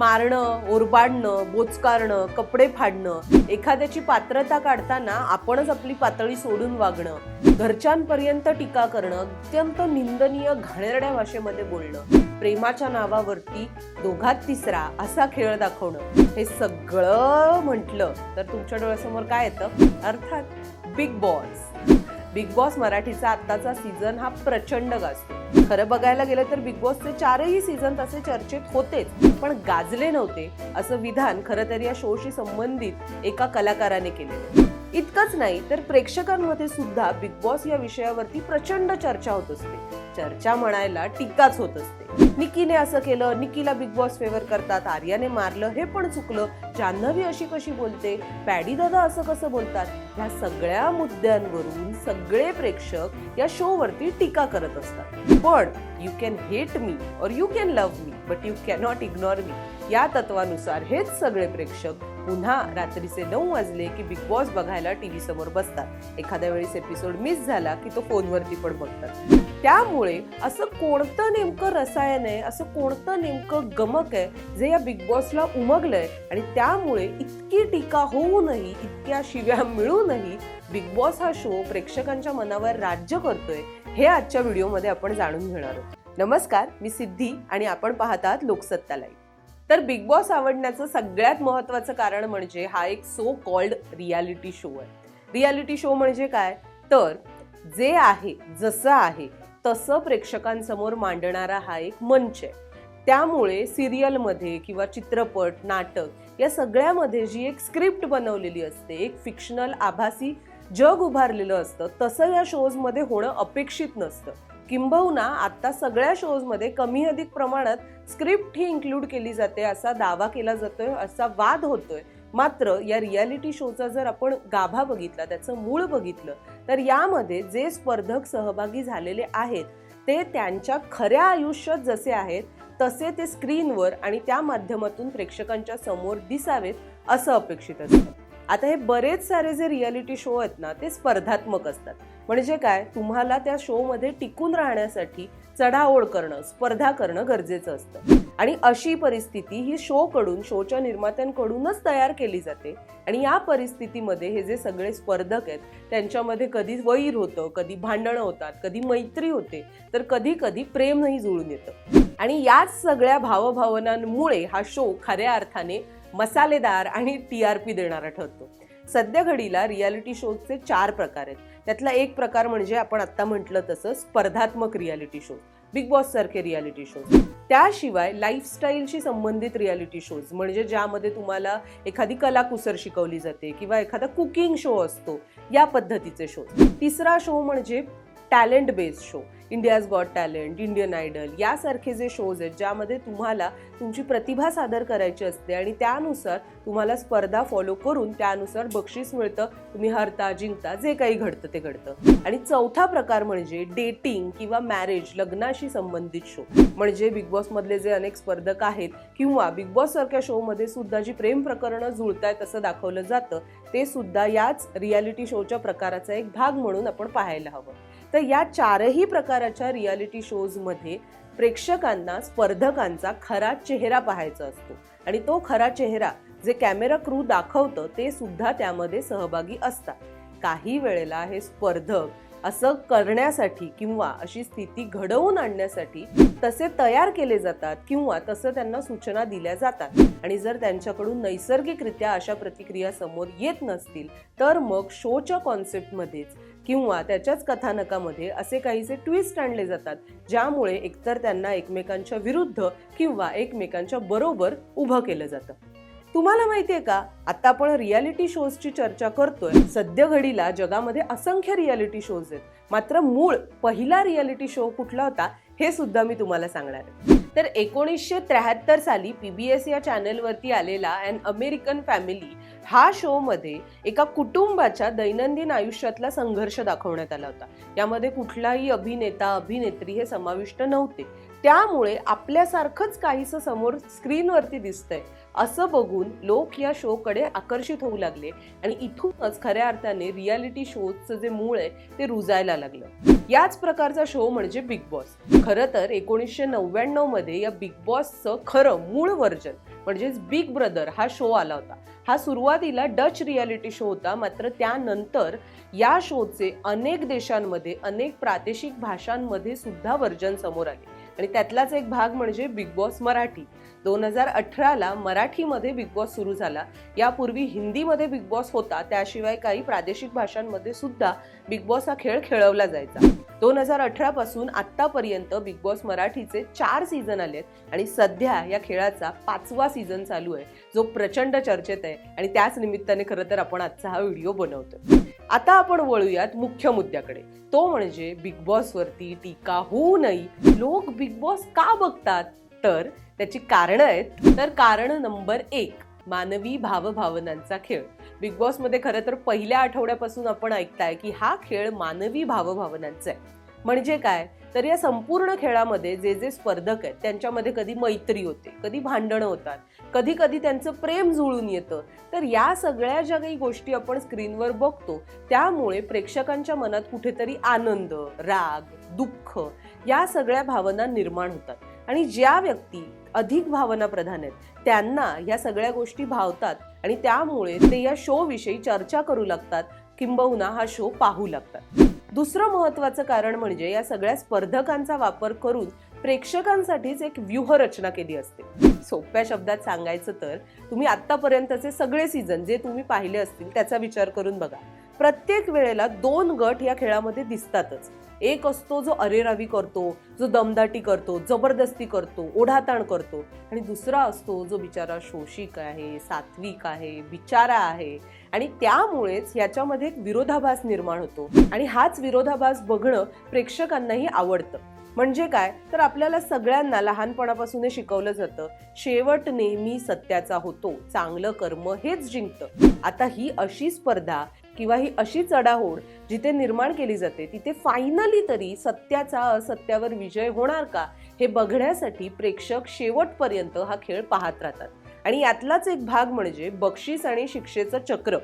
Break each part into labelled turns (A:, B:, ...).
A: मारणं ओरबाडणं बोचकारणं कपडे फाडणं एखाद्याची पात्रता काढताना आपणच आपली पातळी सोडून वागणं घरच्यांपर्यंत टीका करणं अत्यंत निंदनीय घाणेरड्या भाषेमध्ये बोलणं प्रेमाच्या नावावरती दोघात तिसरा असा खेळ दाखवणं हे सगळं म्हटलं तर तुमच्या डोळ्यासमोर काय येतं? अर्थात बिग बॉस बिग बॉस मराठीचा आत्ताचा सीझन हा प्रचंड गाजतो. खरं बघायला गेलं तर बिग बॉसचे चारही सीझन तसे चर्चेत होतेच पण गाजले नव्हते असं विधान खरं तर या शोशी संबंधित एका कलाकाराने केले इतकंच नाही तर प्रेक्षकांमध्ये सुद्धा बिग बॉस या विषयावरती प्रचंड चर्चा होत असते. चर्चा म्हणायला टीकाच होत असते. निकीने असं केलं निकीला बिग बॉस फेवर करतात आर्याने मारलं हे पण चुकलं. जान्हवी अशी कशी बोलते? पॅडी दादा असं कसं बोलतात? ह्या सगळ्या मुद्द्यांवरून सगळे प्रेक्षक या शो वरती टीका करत असतात. पण you can hate me or you can love me but you cannot ignore me या तत्वानुसार हेच सगळे प्रेक्षक पुन्हा रात्रीचे नऊ वाजले की बिग बॉस बघायला टीव्ही समोर बसतात. एखाद्या वेळेस एपिसोड मिस झाला की तो फोनवरती पण बघतात. त्यामुळे असं कोणतं नेमकं रसायन आहे असं कोणतं नेमकं गमक आहे जे या बिग बॉसला उमगलंय? आणि त्यामुळे इतकी टीका होऊनही इतक्या शिव्या मिळूनही बिग बॉस हा शो प्रेक्षकांच्या मनावर राज्य करतोय हे आजच्या व्हिडिओमध्ये आपण जाणून घेणार आहोत. नमस्कार मी सिद्धी आणि आपण पाहतात लोकसत्ता लाईव्ह तर बिग बॉस आवडण्याचं सगळ्यात महत्वाचं कारण म्हणजे हा एक सो कॉल्ड रियालिटी शो आहे. रियालिटी शो म्हणजे काय? तर जे आहे जसं आहे तसं प्रेक्षकांसमोर मांडणारा हा एक मंच आहे. त्यामुळे सिरियलमध्ये किंवा चित्रपट नाटक या सगळ्यामध्ये जी एक स्क्रिप्ट बनवलेली असते एक फिक्शनल आभासी जग उभारलेलं असतं तसं या शोजमध्ये होणं अपेक्षित नसतं. किंबहुना आत्ता सगळ्या शोजमध्ये कमी अधिक प्रमाणात स्क्रिप्ट ही इन्क्लूड केली जाते असा दावा केला जातोय असा वाद होतोय. मात्र या रियालिटी शोचा जर आपण गाभा बघितला त्याचं मूळ बघितलं तर यामध्ये जे स्पर्धक सहभागी झालेले आहेत ते त्यांच्या खऱ्या आयुष्यात जसे आहेत तसे ते स्क्रीनवर आणि त्या माध्यमातून प्रेक्षकांच्या समोर दिसावेत असं अपेक्षित असतं. आता हे बरेच सारे जे रियालिटी शो आहेत ना ते स्पर्धात्मक असतात. म्हणजे काय? तुम्हाला त्या शोमध्ये टिकून राहण्यासाठी चढाओढ करणं स्पर्धा करणं गरजेचं असतं. आणि अशी परिस्थिती ही शो कडून शोच्या निर्मात्यांकडूनच तयार केली जाते. आणि या परिस्थितीमध्ये हे जे सगळे स्पर्धक आहेत त्यांच्यामध्ये कधी वैर होतं कधी भांडणं होतात कधी मैत्री होते तर कधी कधी प्रेमही जुळून येतं. आणि याच सगळ्या भावभावनांमुळे हा शो खऱ्या अर्थाने मसालेदार आणि टी आर पी देणारा ठरतो. सध्या घडीला रियालिटी शोजचे चार प्रकार आहेत. त्यातला एक प्रकार म्हणजे आपण आत्ता म्हटलं तसं स्पर्धात्मक रियालिटी शो बिग बॉस सारखे रियालिटी शोज. त्याशिवाय लाईफस्टाईलशी संबंधित रियालिटी शोज म्हणजे ज्यामध्ये तुम्हाला एखादी कलाकुसर शिकवली जाते किंवा एखादा कुकिंग शो असतो या पद्धतीचे शो तिसरा शो म्हणजे talent based show India's Got Talent Indian Idol यासारखे जे शोज आहेत ज्यामध्ये तुम्हाला तुमची प्रतिभा सादर करायची असते आणि त्यानुसार तुम्हाला स्पर्धा फॉलो करून त्यानुसार बक्षीस मिळतं तुम्ही हरता जिंकता जे काही घडतं ते घडतं. आणि चौथा प्रकार म्हणजे डेटिंग किंवा मॅरेज लग्नाशी संबंधित शो म्हणजे बिग बॉसमधले जे अनेक स्पर्धक आहेत किंवा बिग बॉस सारख्या शोमध्ये सुद्धा जी प्रेम प्रकरणं जुळतायत असं दाखवलं जातं ते सुद्धा याच रियालिटी शोच्या प्रकाराचा एक भाग म्हणून आपण पाहायला हवं. तर या चारही प्रकाराच्या रियालिटी शोजमध्ये प्रेक्षकांना स्पर्धकांचा खरा चेहरा पाहायचा असतो. आणि तो खरा चेहरा जे कॅमेरा क्रू दाखवतं ते सुद्धा त्यामध्ये सहभागी असतात. काही वेळेला हे स्पर्धक असं करण्यासाठी किंवा अशी स्थिती घडवून आणण्यासाठी तसे तयार केले जातात किंवा तसं त्यांना सूचना दिल्या जातात. आणि जर त्यांच्याकडून नैसर्गिकरित्या अशा प्रतिक्रिया समोर येत नसतील तर मग शोच्या कॉन्सेप्टमध्येच किंवा त्याच्याच कथानकामध्ये असे काहीसे ट्विस्ट आणले जातात ज्यामुळे एकतर त्यांना एकमेकांच्या विरुद्ध किंवा एकमेकांच्या बरोबर उभं केलं जातं. तुम्हाला माहितीये का? आता आपण रियालिटी शोजची चर्चा करतोय. सध्या घडीला जगामध्ये असंख्य रियालिटी शोज आहेत. मात्र मूळ पहिला रियालिटी शो कुठला होता हे सुद्धा मी तुम्हाला सांगणार आहे. तर एकोणीसशे त्र्याहत्तर साली पीबीएस या चॅनलवरती आलेला अन अमेरिकन फॅमिली हा शो मध्ये एका कुटुंबाच्या दैनंदिन आयुष्यातला संघर्ष दाखवण्यात आला होता. यामध्ये कुठलाही अभिनेता अभिनेत्री हे समाविष्ट नव्हते. त्यामुळे आपल्यासारखंच काहीसं समोर स्क्रीनवरती दिसतंय असं बघून लोक या शोकडे आकर्षित होऊ लागले आणि इथूनच खऱ्या अर्थाने रियालिटी शोचं जे मूळ आहे ते रुजायला लागलं. याच प्रकारचा शो म्हणजे बिग बॉस खरं तर एकोणीसशे नव्याण्णवमध्ये या बिग बॉसचं खरं मूळ व्हर्जन म्हणजेच बिग ब्रदर हा शो आला होता. हा सुरुवातीला डच रियालिटी शो होता मात्र त्यानंतर या शोचे अनेक देशांमध्ये अनेक प्रादेशिक भाषांमध्ये सुद्धा वर्जन समोर आले. आणि त्यातलाच एक भाग म्हणजे बिग बॉस मराठी. दोन हजार अठराला मराठीमध्ये बिग बॉस सुरू झाला. यापूर्वी हिंदीमध्ये बिग बॉस होता. त्याशिवाय काही प्रादेशिक भाषांमध्ये सुद्धा बिग बॉस हा खेळ खेळवला जायचा. दोन हजार अठरा पासून आतापर्यंत बिग बॉस मराठीचे चार सीझन आलेत आणि सध्या या खेळाचा पाचवा सीझन चालू आहे. जो प्रचंड चर्चेत आहे आणि त्याच निमित्ताने खरं तर आपण आजचा हा व्हिडिओ बनवतोय. आता आपण वळूयात मुख्य मुद्द्याकडे. तो म्हणजे बिग बॉसवरती टीका होऊ नये. लोक बिग बॉस का बघतात? तर त्याची कारण आहेत. तर कारण नंबर एक मानवी भावभावनांचा खेळ. बिग बॉसमध्ये खरं तर पहिल्या आठवड्यापासून आपण ऐकताय की हा खेळ मानवी भावभावनांचा आहे. म्हणजे काय? तर या संपूर्ण खेळामध्ये जे जे स्पर्धक आहेत त्यांच्यामध्ये कधी मैत्री होते कधी भांडणं होतात कधी कधी त्यांचं प्रेम जुळून येतं. तर या सगळ्या ज्या काही गोष्टी आपण स्क्रीनवर बघतो त्यामुळे प्रेक्षकांच्या मनात कुठेतरी आनंद राग दुःख या सगळ्या भावना निर्माण होतात. आणि ज्या व्यक्ती अधिक भावना प्रधान आहेत त्यांना या सगळ्या गोष्टी भावतात आणि त्यामुळे ते या शो विषयी चर्चा करू लागतात किंबहुना हा शो पाहू लागतात. दुसरं महत्वाचं कारण म्हणजे या सगळ्या स्पर्धकांचा वापर करून प्रेक्षकांसाठीच एक व्यूहरचना केली असते. सोप्या शब्दात सांगायचं तर तुम्ही आतापर्यंतचे सगळे सीझन जे तुम्ही पाहिले असतील त्याचा विचार करून बघा. प्रत्येक वेळेला दोन गट या खेळामध्ये दिसतातच. एक असतो जो अरेरावी करतो जो दमदाटी करतो जबरदस्ती करतो ओढाताण करतो. आणि दुसरा असतो जो बिचारा शोषिक आहे सात्विक आहे बिचारा आहे. आणि त्यामुळेच याच्यामध्ये एक विरोधाभास निर्माण होतो. आणि हाच विरोधाभास बघणं प्रेक्षकांनाही आवडतं. म्हणजे काय? तर आपल्याला सगळ्यांना लहानपणापासून शिकवलं जातं शेवट नेहमी सत्याचा होतो चांगलं कर्म हेच जिंकतं. आता ही अशी स्पर्धा किंवा ही अशी चढाओढ जिथे निर्माण केली जाते तिथे फायनली तरी सत्याचा असत्यावर विजय होणार का हे बघण्यासाठी प्रेक्षक शेवटपर्यंत हा खेळ पाहत राहतात. आणि यातलाच एक भाग म्हणजे बक्षीस आणि शिक्षेचं चक्र.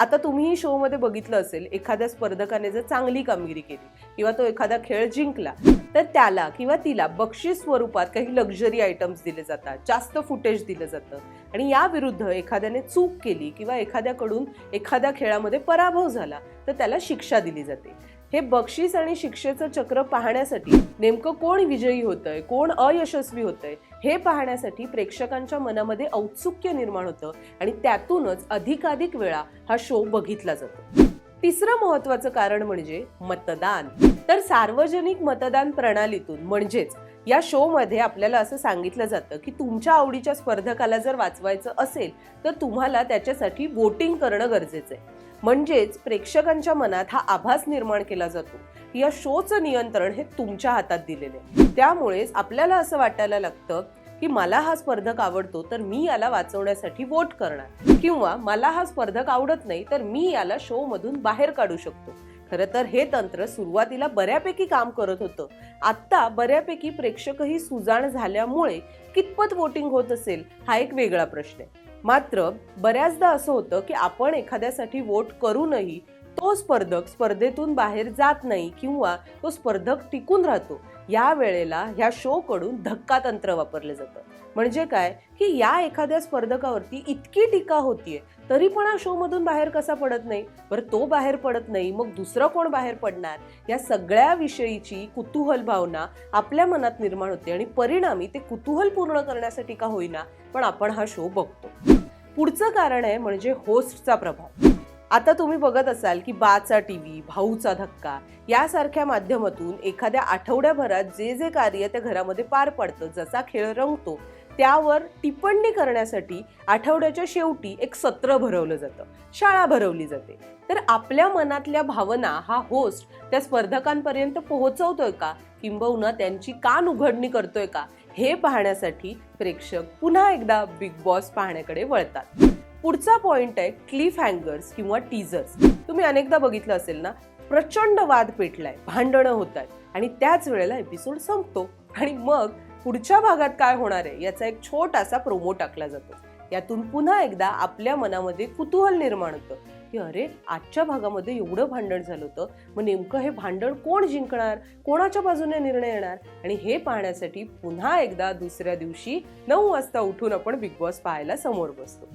A: आता तुम्हीही शो मध्ये बघितलं असेल एखाद्या स्पर्धकाने जर चांगली कामगिरी केली किंवा तो एखादा खेळ जिंकला तर त्याला किंवा तिला बक्षीस स्वरूपात काही लक्झरी आयटम्स दिले जातात जास्त फुटेज दिलं जातं. आणि याविरुद्ध एखाद्याने चूक केली किंवा एखाद्याकडून एखाद्या खेळामध्ये पराभव झाला तर त्याला शिक्षा दिली जाते. हे बक्षीस आणि शिक्षेचं चक्र पाहण्यासाठी नेमकं कोण विजयी होतंय? कोण अयशस्वी होतंय? हे पाहण्यासाठी प्रेक्षकांच्या मनामध्ये औत्सुक्य निर्माण होतं आणि त्यातूनच अधिकाधिक वेळा हा शो बघितला जातो. तिसरं महत्वाचं कारण म्हणजे मतदान. तर सार्वजनिक मतदान प्रणालीतून म्हणजेच या शो मध्ये आपल्याला असं सांगितलं जातं की तुमच्या आवडीच्या स्पर्धकाला जर वाचवायचं असेल तर तुम्हाला त्याच्यासाठी वोटिंग करणं गरजेचं आहे. म्हणजेच प्रेक्षकांच्या मनात हा आभास निर्माण केला जातो. या शोचं नियंत्रण हे तुमच्या हातात दिलेले त्यामुळेच आपल्याला असं वाटायला लागतं की मला हा स्पर्धक आवडतो तर मी याला वाचवण्यासाठी वोट करणार. किंवा मला हा स्पर्धक आवडत नाही तर मी याला शो मधून बाहेर काढू शकतो. खरं तर हे तंत्र सुरुवातीला बऱ्यापैकी काम करत होतं. आत्ता बऱ्यापैकी प्रेक्षकही सुजाण झाल्यामुळे कितपत वोटिंग होत असेल हा एक वेगळा प्रश्न आहे. मात्र बऱ्याचदा असं होतं की आपण एखाद्यासाठी वोट करूनही तो स्पर्धक स्पर्धेतून बाहेर जात नाही किंवा तो स्पर्धक टिकून राहतो या वेळेला ह्या शो कडून धक्का तंत्र वापरलं जातं. म्हणजे काय? की या एखाद्या स्पर्धकावरती इतकी टीका होतीये तरी पण हा शो मधून बाहेर कसा पडत नाही? बरं तो बाहेर पडत नाही मग दुसरं कोण बाहेर पडणार? या सगळ्या विषयीची कुतूहल भावना आपल्या मनात निर्माण होते आणि परिणामी ते कुतूहल पूर्ण करण्यासाठी का होईना पण आपण हा शो बघतो. पुढचं कारण आहे म्हणजे होस्टचा प्रभाव. आता तुम्ही बघत असाल की बाचा टीव्ही भाऊचा धक्का यासारख्या माध्यमातून एखाद्या आठवड्याभरात जे जे कार्य त्या घरामध्ये पार पडतं जसा खेळ रंगतो त्यावर टिप्पणी करण्यासाठी आठवड्याच्या शेवटी एक सत्र भरवलं जातं. शाळा भरवली जाते. तर आपल्या मनातल्या भावना हा होस्ट त्या स्पर्धकांपर्यंत पोहोचवतोय का? किंबहुना त्यांची कान उघडणी करतोय का? हे पाहण्यासाठी प्रेक्षक पुन्हा एकदा बिग बॉस पाहण्याकडे वळतात. पुढचा पॉइंट आहे क्लिफ हँगर्स किंवा टीजर्स तुम्ही अनेकदा बघितलं असेल ना प्रचंड वाद पेटलाय भांडणं होत आहेत आणि त्याच वेळेला एपिसोड संपतो. आणि मग पुढच्या भागात काय होणार आहे याचा एक छोटासा प्रोमो टाकला जातो. यातून पुन्हा एकदा आपल्या मनामध्ये कुतूहल निर्माण होतं. की अरे आजच्या भागामध्ये एवढं भांडण झालं होतं. मग नेमकं हे भांडण कोण जिंकणार? कोणाच्या बाजूने निर्णय येणार? आणि हे पाहण्यासाठी पुन्हा एकदा दुसऱ्या दिवशी नऊ वाजता उठून आपण बिग बॉस पाहायला समोर बसतो.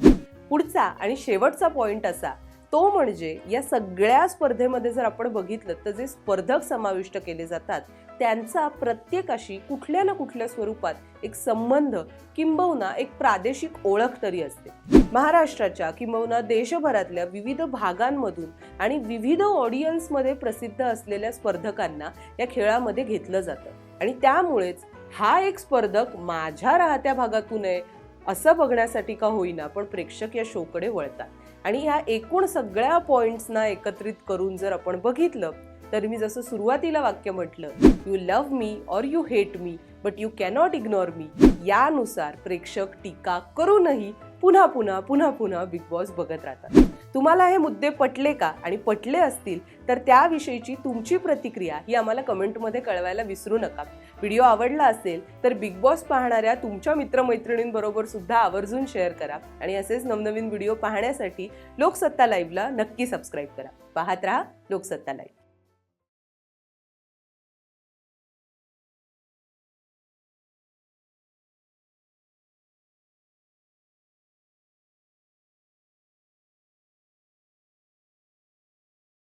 A: पुढचा आणि शेवटचा पॉईंट असा तो म्हणजे या सगळ्या स्पर्धेमध्ये जर आपण बघितलं तर जे स्पर्धक समाविष्ट केले जातात त्यांचा प्रत्येकाशी कुठल्या ना कुठल्या स्वरूपात एक संबंध किंबहुना एक प्रादेशिक ओळख तरी असते. महाराष्ट्राच्या किंबहुना देशभरातल्या विविध भागांमधून आणि विविध ऑडियन्समध्ये प्रसिद्ध असलेल्या स्पर्धकांना या खेळामध्ये घेतलं जातं. आणि त्यामुळेच हा एक स्पर्धक माझ्या राहत्या भागातून आहे असं बघण्यासाठी का होईना पण प्रेक्षक या शोकडे वळतात. आणि ह्या एकूण सगळ्या पॉईंट्सना एकत्रित करून जर आपण बघितलं तर मी जसं सुरुवातीला वाक्य म्हटलं you love me or you hate me but you cannot ignore me यानुसार प्रेक्षक टीका करूनही पुन्हा पुन्हा पुन्हा पुन्हा बिग बॉस बघत राहतात. तुम्हाला हे मुद्दे पटले का आणि पटले असतील तर त्याविषयीची तुमची प्रतिक्रिया ही आम्हाला कमेंटमध्ये कळवायला विसरू नका. व्हिडिओ आवडला असेल तर बिग बॉस पाहणाऱ्या तुमच्या मित्रमैत्रिणींबरोबर सुद्धा आवर्जून शेअर करा आणि असेच नवनवीन व्हिडिओ पाहण्यासाठी लोकसत्ता लाईव्हला नक्की सबस्क्राईब करा. पाहत राहा लोकसत्ता लाईव्ह.